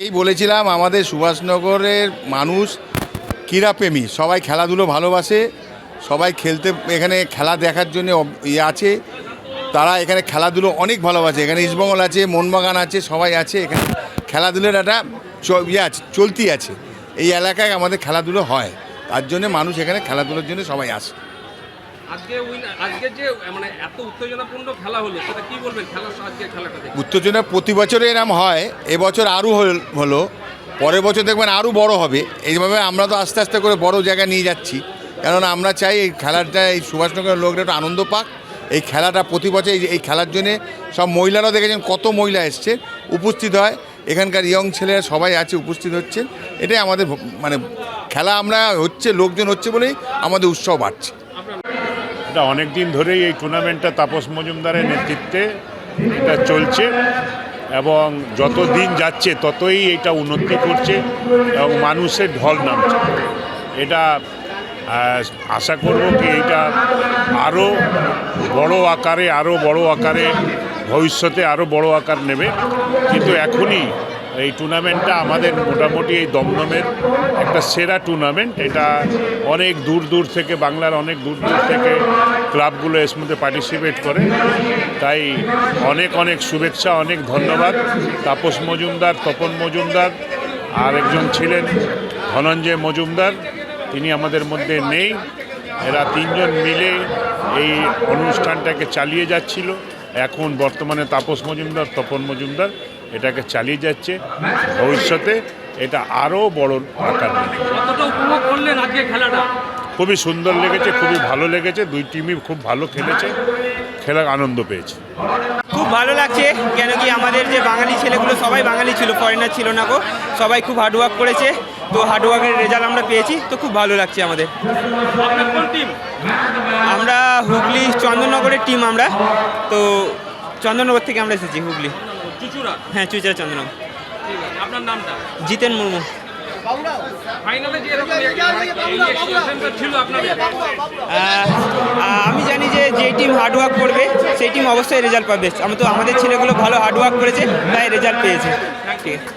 এই বলেছিলাম, আমাদের সুভাষনগরের মানুষ ক্রীড়াপ্রেমী, সবাই খেলাধুলো ভালোবাসে, সবাই খেলতে, এখানে খেলা দেখার জন্য ইয়ে আছে, তারা এখানে খেলাধুলো অনেক ভালোবাসে, এখানে ইস্টবেঙ্গল আছে, মোহনবাগান আছে, সবাই আছে, এখানে খেলাধুলোর একটা ইয়ে আছে, চলতি আছে, এই এলাকায় আমাদের খেলাধুলো হয়, তার জন্য মানুষ এখানে খেলাধুলোর জন্য সবাই আসে। মানে উত্তেজনা প্রতি বছরে এরম হয়, এবছর আরও হল- পরের বছর দেখবেন আরও বড় হবে। এইভাবে আমরা তো আস্তে আস্তে করে বড় জায়গায় নিয়ে যাচ্ছি। কেননা আমরা চাই এই খেলাটা, এই সুভাষনগরের লোকরা একটু আনন্দ পাক। এই খেলাটা প্রতি বছর, এই- খেলার জন্যে সব মহিলারাও দেখেছেন কত মহিলা এসছে উপস্থিত হয়। এখানকার ইয়ং ছেলেরা সবাই আছে, উপস্থিত হচ্ছে এটাই আমাদের মানে খেলা আমরা হচ্ছে, লোকজন হচ্ছে বলেই আমাদের উৎসব বাড়ছে। এটা অনেক দিন ধরেই এই টুর্নামেন্টটা তাপস মজুমদারের নেতৃত্বে এটা চলছে এবং যত দিন যাচ্ছে ততই এটা উন্নতি করছে এবং মানুষের ঢল নামছে। এটা আশা করব কি এটা আরও বড় আকারে আরও বড় আকারে ভবিষ্যতে আরও বড় আকার নেবে। কিন্তু এখনই এই টুর্নামেন্টটা আমাদের মোটামুটি এই দমদমের একটা সেরা টুর্নামেন্ট এটা অনেক দূর দূর থেকে, বাংলার অনেক দূর দূর থেকে ক্লাবগুলো এর মধ্যে পার্টিসিপেট করে। তাই অনেক অনেক শুভেচ্ছা, অনেক ধন্যবাদ। তাপস মজুমদার, তপন মজুমদার আর একজন ছিলেন ধনঞ্জয় মজুমদার। তিনি আমাদের মধ্যে নেই। এরা তিনজন মিলে এই অনুষ্ঠানটাকে চালিয়ে যাচ্ছিল। এখন বর্তমানে তাপস মজুমদার, তপন মজুমদার এটাকে চালিয়ে যাচ্ছে। ভবিষ্যতে এটা আরও বড় আকার নেবে। কতটা উপভোগ করলেন আজকে খেলাটা? খুবই সুন্দর লেগেছে খুবই ভালো লেগেছে। দুই টিমই খুব ভালো খেলেছে খেলার আনন্দ পেয়েছে। খুব ভালো লাগছে কেন কি আমাদের যে বাঙালি ছেলেগুলো সবাই বাঙালি ছিল ফরেনার ছিল না গো। সবাই খুব হার্ডওয়ার্ক করেছে তো হার্ডওয়ার্কের রেজাল্ট আমরা পেয়েছি তো খুব ভালো লাগছে আমাদের। টিম আমরা হুগলি চন্দননগরের টিম আমরা তো চন্দননগর থেকে আমরা এসেছি হুগলি। চুচুড়া? হ্যাঁ চুচরা চন্দননগর আপনার নামটা? জিতেন মুর্মু। আমি জানি যে যে টিম হার্ডওয়ার্ক করবে সেই টিম অবশ্যই রেজাল্ট পাবে। আমি তো আমাদের ছেলেগুলো ভালো হার্ডওয়ার্ক করেছে তাই রেজাল্ট পেয়েছে। ঠিক আছে।